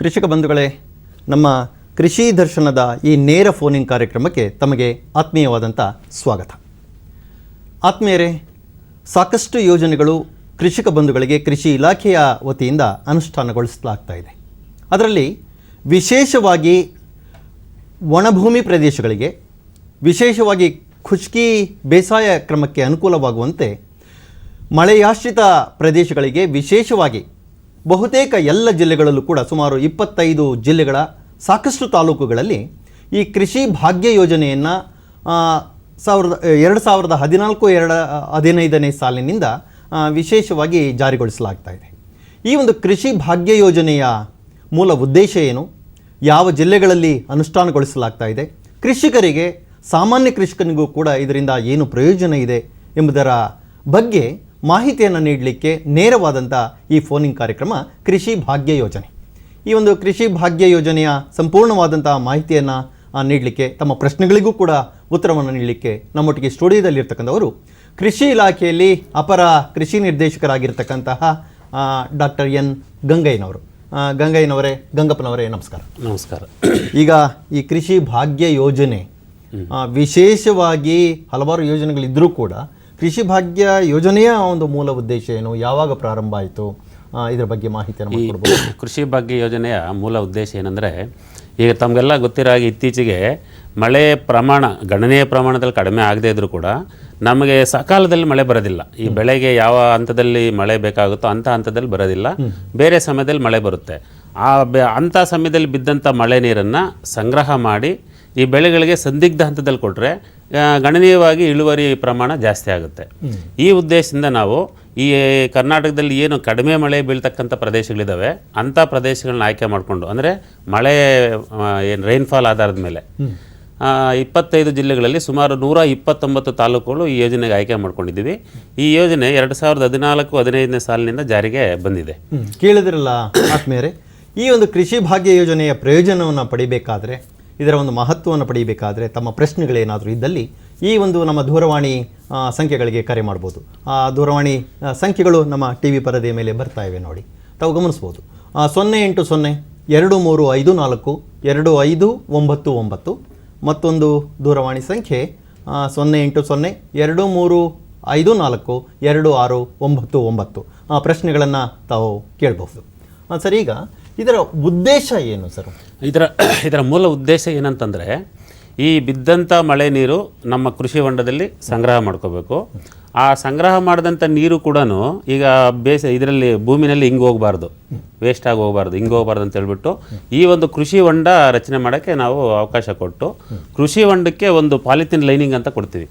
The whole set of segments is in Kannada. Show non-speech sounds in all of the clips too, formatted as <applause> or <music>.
ಕೃಷಿಕ ಬಂಧುಗಳೇ, ನಮ್ಮ ಕೃಷಿ ದರ್ಶನದ ಈ ನೇರ ಫೋನಿಂಗ್ ಕಾರ್ಯಕ್ರಮಕ್ಕೆ ತಮಗೆ ಆತ್ಮೀಯವಾದಂಥ ಸ್ವಾಗತ. ಆತ್ಮೀಯರೇ, ಸಾಕಷ್ಟು ಯೋಜನೆಗಳು ಕೃಷಿಕ ಬಂಧುಗಳಿಗೆ ಕೃಷಿ ಇಲಾಖೆಯ ವತಿಯಿಂದ ಅನುಷ್ಠಾನಗೊಳಿಸಲಾಗ್ತಾ ಇದೆ. ಅದರಲ್ಲಿ ವಿಶೇಷವಾಗಿ ಒಣಭೂಮಿ ಪ್ರದೇಶಗಳಿಗೆ, ವಿಶೇಷವಾಗಿ ಖುಷ್ಕಿ ಬೇಸಾಯ ಕ್ರಮಕ್ಕೆ ಅನುಕೂಲವಾಗುವಂತೆ ಮಳೆಯಾಶ್ರಿತ ಪ್ರದೇಶಗಳಿಗೆ ವಿಶೇಷವಾಗಿ ಬಹುತೇಕ ಎಲ್ಲ ಜಿಲ್ಲೆಗಳಲ್ಲೂ ಕೂಡ ಸುಮಾರು ಇಪ್ಪತ್ತೈದು ಜಿಲ್ಲೆಗಳ ಸಾಕಷ್ಟು ತಾಲೂಕುಗಳಲ್ಲಿ ಈ ಕೃಷಿ ಭಾಗ್ಯ ಯೋಜನೆಯನ್ನು ಸಾವಿರದ, ಎರಡು ಸಾವಿರದ ಹದಿನಾಲ್ಕು, ಎರಡು ಹದಿನೈದನೇ ಸಾಲಿನಿಂದ ವಿಶೇಷವಾಗಿ ಜಾರಿಗೊಳಿಸಲಾಗ್ತಾ ಇದೆ. ಈ ಒಂದು ಕೃಷಿ ಭಾಗ್ಯ ಯೋಜನೆಯ ಮೂಲ ಉದ್ದೇಶ ಏನು? ಯಾವ ಜಿಲ್ಲೆಗಳಲ್ಲಿ ಅನುಷ್ಠಾನಗೊಳಿಸಲಾಗ್ತಾ ಇದೆ? ಕೃಷಿಕರಿಗೆ, ಸಾಮಾನ್ಯ ಕೃಷಿಕನಿಗೂ ಕೂಡ ಇದರಿಂದ ಏನು ಪ್ರಯೋಜನ ಇದೆ ಎಂಬುದರ ಬಗ್ಗೆ ಮಾಹಿತಿಯನ್ನು ನೀಡಲಿಕ್ಕೆ ನೇರವಾದಂಥ ಈ ಫೋನಿಂಗ್ ಕಾರ್ಯಕ್ರಮ ಕೃಷಿ ಭಾಗ್ಯ ಯೋಜನೆ. ಈ ಒಂದು ಕೃಷಿ ಭಾಗ್ಯ ಯೋಜನೆಯ ಸಂಪೂರ್ಣವಾದಂಥ ಮಾಹಿತಿಯನ್ನು ನೀಡಲಿಕ್ಕೆ ತಮ್ಮ ಪ್ರಶ್ನೆಗಳಿಗೂ ಕೂಡ ಉತ್ತರವನ್ನು ನೀಡಲಿಕ್ಕೆ ನಮ್ಮೊಟ್ಟಿಗೆ ಸ್ಟುಡಿಯೋದಲ್ಲಿರ್ತಕ್ಕಂಥವರು ಕೃಷಿ ಇಲಾಖೆಯಲ್ಲಿ ಅಪರ ಕೃಷಿ ನಿರ್ದೇಶಕರಾಗಿರ್ತಕ್ಕಂತಹ ಡಾಕ್ಟರ್ ಎನ್ ಗಂಗಯ್ಯನವರು. ಗಂಗಯ್ಯನವರೇ ಗಂಗಪ್ಪನವರೇ ನಮಸ್ಕಾರ. ನಮಸ್ಕಾರ. ಈಗ ಈ ಕೃಷಿ ಭಾಗ್ಯ ಯೋಜನೆ ವಿಶೇಷವಾಗಿ ಹಲವಾರು ಯೋಜನೆಗಳಿದ್ದರೂ ಕೂಡ ಕೃಷಿ ಭಾಗ್ಯ ಯೋಜನೆಯ ಒಂದು ಮೂಲ ಉದ್ದೇಶ ಏನು? ಯಾವಾಗ ಪ್ರಾರಂಭ ಆಯಿತು? ಇದರ ಬಗ್ಗೆ ಮಾಹಿತಿಯನ್ನು ಈ ಕೃಷಿ ಭಾಗ್ಯ ಯೋಜನೆಯ ಮೂಲ ಉದ್ದೇಶ ಏನಂದರೆ ಈಗ ತಮಗೆಲ್ಲ ಗೊತ್ತಿರೋ ಹಾಗೆ ಇತ್ತೀಚೆಗೆ ಮಳೆ ಪ್ರಮಾಣ ಗಣನೀಯ ಪ್ರಮಾಣದಲ್ಲಿ ಕಡಿಮೆ ಆಗದೇ ಇದ್ರೂ ಕೂಡ ನಮಗೆ ಸಕಾಲದಲ್ಲಿ ಮಳೆ ಬರೋದಿಲ್ಲ. ಈ ಬೆಳೆಗೆ ಯಾವ ಹಂತದಲ್ಲಿ ಮಳೆ ಬೇಕಾಗುತ್ತೋ ಅಂಥ ಹಂತದಲ್ಲಿ ಬರೋದಿಲ್ಲ. ಬೇರೆ ಸಮಯದಲ್ಲಿ ಮಳೆ ಬರುತ್ತೆ. ಆ ಬೆ ಅಂಥ ಸಮಯದಲ್ಲಿ ಬಿದ್ದಂಥ ಮಳೆ ನೀರನ್ನು ಸಂಗ್ರಹ ಮಾಡಿ ಈ ಬೆಳೆಗಳಿಗೆ ಸಂದಿಗ್ಧ ಹಂತದಲ್ಲಿ ಕೊಟ್ಟರೆ ಗಣನೀಯವಾಗಿ ಇಳುವರಿ ಪ್ರಮಾಣ ಜಾಸ್ತಿ ಆಗುತ್ತೆ. ಈ ಉದ್ದೇಶದಿಂದ ನಾವು ಈ ಕರ್ನಾಟಕದಲ್ಲಿ ಏನು ಕಡಿಮೆ ಮಳೆ ಬೀಳ್ತಕ್ಕಂಥ ಪ್ರದೇಶಗಳಿದ್ದಾವೆ ಅಂಥ ಪ್ರದೇಶಗಳನ್ನ ಆಯ್ಕೆ ಮಾಡಿಕೊಂಡು ಅಂದರೆ ಮಳೆ ಏನು ರೈನ್ಫಾಲ್ ಆಧಾರದ ಮೇಲೆ ಇಪ್ಪತ್ತೈದು ಜಿಲ್ಲೆಗಳಲ್ಲಿ ಸುಮಾರು ನೂರ ಇಪ್ಪತ್ತೊಂಬತ್ತು ತಾಲೂಕುಗಳು ಈ ಯೋಜನೆಗೆ ಆಯ್ಕೆ ಮಾಡ್ಕೊಂಡಿದ್ದೀವಿ. ಈ ಯೋಜನೆ ಎರಡು ಸಾವಿರದ ಹದಿನಾಲ್ಕು ಹದಿನೈದನೇ ಸಾಲಿನಿಂದ ಜಾರಿಗೆ ಬಂದಿದೆ. ಕೇಳಿದ್ರಲ್ಲ ಆತ್ಮೀಯರೇ ಈ ಒಂದು ಕೃಷಿ ಭಾಗ್ಯ ಯೋಜನೆಯ ಪ್ರಯೋಜನವನ್ನು ಪಡಿಬೇಕಾದ್ರೆ ಇದರ ಒಂದು ಮಹತ್ವವನ್ನು ಪಡೆಯಬೇಕಾದರೆ ತಮ್ಮ ಪ್ರಶ್ನೆಗಳೇನಾದರೂ ಇದ್ದಲ್ಲಿ ಈ ಒಂದು ನಮ್ಮ ದೂರವಾಣಿ ಸಂಖ್ಯೆಗಳಿಗೆ ಕರೆ ಮಾಡ್ಬೋದು. ಆ, ದೂರವಾಣಿ ಸಂಖ್ಯೆಗಳು ನಮ್ಮ ಟಿ ವಿ ಪರದೆಯ ಮೇಲೆ ಬರ್ತಾ ಇವೆ ನೋಡಿ. ತಾವು ಗಮನಿಸ್ಬೋದು. ಸೊನ್ನೆ ಎಂಟು ಸೊನ್ನೆ, ಎರಡು ಮೂರು ಐದು ನಾಲ್ಕು, ಎರಡು ಐದು ಒಂಬತ್ತು ಒಂಬತ್ತು, ಮತ್ತೊಂದು ದೂರವಾಣಿ ಸಂಖ್ಯೆ ಸೊನ್ನೆ ಎಂಟು ಸೊನ್ನೆ, ಎರಡು ಮೂರು ಐದು ನಾಲ್ಕು, ಎರಡು ಆರು ಒಂಬತ್ತು ಒಂಬತ್ತು. ಪ್ರಶ್ನೆಗಳನ್ನು ತಾವು ಕೇಳಬಹುದು. ಸರ್ ಈಗ ಇದರ ಉದ್ದೇಶ ಏನು, ಸರ್? ಇದರ ಇದರ ಮೂಲ ಉದ್ದೇಶ ಏನಂತಂದರೆ, ಈ ಬಿದ್ದಂಥ ಮಳೆ ನೀರು ನಮ್ಮ ಕೃಷಿ ಹೊಂಡದಲ್ಲಿ ಸಂಗ್ರಹ ಮಾಡ್ಕೋಬೇಕು. ಆ ಸಂಗ್ರಹ ಮಾಡಿದಂಥ ನೀರು ಕೂಡ ಈಗ ಬೇಸ, ಇದರಲ್ಲಿ ಭೂಮಿನಲ್ಲಿ ಹಿಂಗೆ ಹೋಗಬಾರ್ದು. ವೇಸ್ಟ್ ಆಗಿ ಹೋಗಬಾರ್ದು, ಹಿಂಗೆ ಹೋಗಬಾರ್ದು ಅಂತ ಹೇಳ್ಬಿಟ್ಟು ಈ ಒಂದು ಕೃಷಿ ಹೊಂಡ ರಚನೆ ಮಾಡೋಕ್ಕೆ ನಾವು ಅವಕಾಶ ಕೊಟ್ಟು, ಕೃಷಿ ಹೊಂಡಕ್ಕೆ ಒಂದು ಪಾಲಿಥಿನ್ ಲೈನಿಂಗ್ ಅಂತ ಕೊಡ್ತೀವಿ.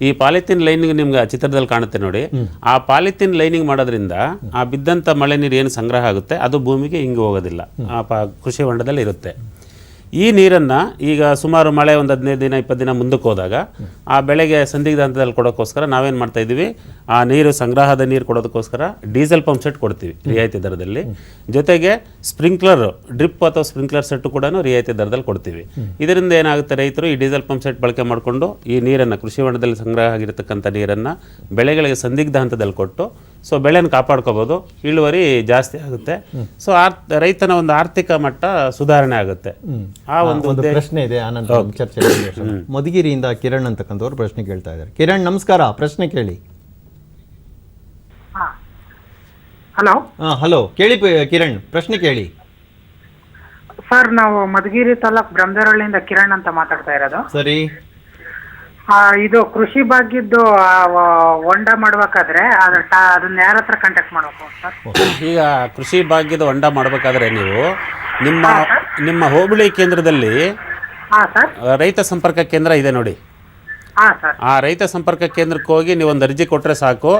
ಈ ಪಾಲಿಥಿನ್ ಲೈನಿಂಗ್ ನಿಮ್ಗೆ ಚಿತ್ರದಲ್ಲಿ ಕಾಣುತ್ತೆ ನೋಡಿ. ಆ ಪಾಲಿಥಿನ್ ಲೈನಿಂಗ್ ಮಾಡೋದ್ರಿಂದ ಆ ಬಿದ್ದಂಥ ಮಳೆ ನೀರು ಏನು ಸಂಗ್ರಹ ಆಗುತ್ತೆ? ಅದು ಭೂಮಿಗೆ ಹಿಂಗೆ ಹೋಗೋದಿಲ್ಲ. ಆ ಕೃಷಿ ಹೊಂಡದಲ್ಲಿ ಇರುತ್ತೆ. ಈ ನೀರನ್ನು ಈಗ ಸುಮಾರು ಮಳೆ ಒಂದು ಹದಿನೈದು ದಿನ, ಇಪ್ಪತ್ತು ದಿನ ಮುಂದಕ್ಕೆ ಹೋದಾಗ ಆ ಬೆಳೆಗೆ ಸಂದಿಗ್ಧ ಹಂತದಲ್ಲಿ ಕೊಡೋಕ್ಕೋಸ್ಕರ ನಾವೇನು ಮಾಡ್ತಾ ಇದ್ದೀವಿ? ಆ ನೀರು ಸಂಗ್ರಹದ ನೀರು ಕೊಡೋದಕ್ಕೋಸ್ಕರ ಡೀಸೆಲ್ ಪಂಪ್ ಸೆಟ್ ಕೊಡ್ತೀವಿ ರಿಯಾಯಿತಿ ದರದಲ್ಲಿ. ಜೊತೆಗೆ ಸ್ಪ್ರಿಂಕ್ಲರ್, ಡ್ರಿಪ್ ಅಥವಾ ಸ್ಪ್ರಿಂಕ್ಲರ್ ಸೆಟ್ ಕೂಡ ರಿಯಾಯಿತಿ ದರದಲ್ಲಿ ಕೊಡ್ತೀವಿ. ಇದರಿಂದ ಏನಾಗುತ್ತೆ ರೈತರು, ಈ ಡೀಸೆಲ್ ಪಂಪ್ ಸೆಟ್ ಬಳಕೆ ಮಾಡಿಕೊಂಡು ಈ ನೀರನ್ನು ಕೃಷಿ ಹೊಂಡದಲ್ಲಿ ಸಂಗ್ರಹ ಆಗಿರತಕ್ಕಂಥ ನೀರನ್ನು ಬೆಳೆಗಳಿಗೆ ಸಂದಿಗ್ಧ ಹಂತದಲ್ಲಿ ಕೊಟ್ಟು ಸೊ ಬೆಳೆನ ಕಾಪಾಡ್ಕೋಬೋದು. ಇಳುವರಿ ಜಾಸ್ತಿ ಆಗುತ್ತೆ. ಸೊ ಆರ್ ರೈತನ ಒಂದು ಆರ್ಥಿಕ ಮಟ್ಟ ಸುಧಾರಣೆ ಆಗುತ್ತೆ. ಆ ಒಂದು ಒಂದು ಪ್ರಶ್ನೆ ಇದೆ ಆನಂತರ ಚರ್ಚೆ. ಮಧುಗಿರಿಯಿಂದ ಕಿರಣ್ ಅಂತಕ್ಕಂಥವ್ರು ಪ್ರಶ್ನೆ ಕೇಳ್ತಾ ಇದ್ದಾರೆ. ಕಿರಣ್ ನಮಸ್ಕಾರ. ಪ್ರಶ್ನೆ ಕೇಳಿ. ಹಲೋ? ಹಾಂ ಹಲೋ. ಕೇಳಿ ಕಿರಣ್ ಪ್ರಶ್ನೆ ಕೇಳಿ. ಸರ್ ನಾವು ಮಧುಗಿರಿ ತಾಲೂಕ್ ಬ್ರಹ್ಮದರಹಳ್ಳಿಯಿಂದ ಕಿರಣ್ ಅಂತ ಮಾತಾಡ್ತಾ ಇರೋದು. ಸರಿ. ಇದು ಕೃಷಿ ಭಾಗ್ಯದ್ದು ಹೊಂಡ ಮಾಡ್ಬೇಕಾದ್ರೆ ಅದ್ರ ಟ- ಅದನ್ನ ಯಾರ ಹತ್ರ ಕಾಂಟ್ಯಾಕ್ಟ್ ಮಾಡ್ಬೇಕು ಸರ್ ಈಗ ಕೃಷಿ ಭಾಗ್ಯದ ಹೊಂಡ ಮಾಡಬೇಕಾದ್ರೆ ನೀವು ನಿಮ್ಮ ನಿಮ್ಮ ಹೋಬಳಿ ಕೇಂದ್ರದಲ್ಲಿ ಹಾಂ ಸರ್. ರೈತ ಸಂಪರ್ಕ ಕೇಂದ್ರ ಇದೆ ನೋಡಿ. ಆ ರೈತ ಸಂಪರ್ಕ ಕೇಂದ್ರಕ್ಕೆ ಹೋಗಿ ನೀವು ಒಂದು ಅರ್ಜಿ ಕೊಟ್ಟರೆ ಸಾಕು.